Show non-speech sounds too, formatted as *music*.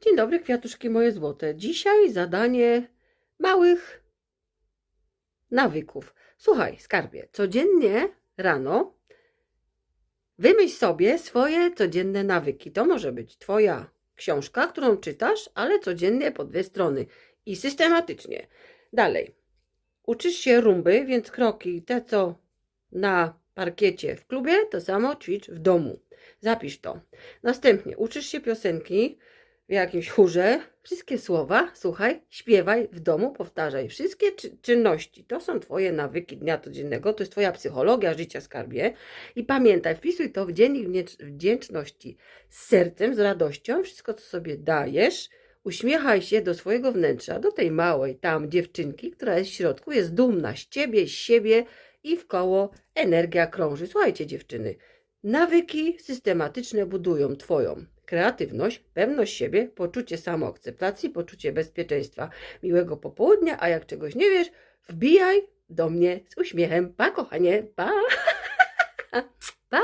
Dzień dobry, kwiatuszki moje złote. Dzisiaj zadanie małych nawyków. Słuchaj, skarbie, codziennie rano wymyśl sobie swoje codzienne nawyki. To może być Twoja książka, którą czytasz, ale codziennie po dwie strony i systematycznie. Dalej. Uczysz się rumby, więc kroki te, co na parkiecie w klubie, to samo ćwicz w domu. Zapisz to. Następnie uczysz się piosenki w jakimś chórze. Wszystkie słowa, słuchaj, śpiewaj w domu, powtarzaj. Wszystkie czy- czynności to są Twoje nawyki dnia codziennego, to jest Twoja psychologia życia skarbie. I pamiętaj, wpisuj to w dziennik wdzięcz- wdzięczności z sercem, z radością, wszystko co sobie dajesz. Uśmiechaj się do swojego wnętrza, do tej małej tam dziewczynki, która jest w środku, jest dumna z ciebie, z siebie i w koło energia krąży. Słuchajcie, dziewczyny, nawyki systematyczne budują Twoją kreatywność, pewność siebie, poczucie samoakceptacji, poczucie bezpieczeństwa. Miłego popołudnia, a jak czegoś nie wiesz, wbijaj do mnie z uśmiechem. Pa, kochanie, pa! *laughs* pa!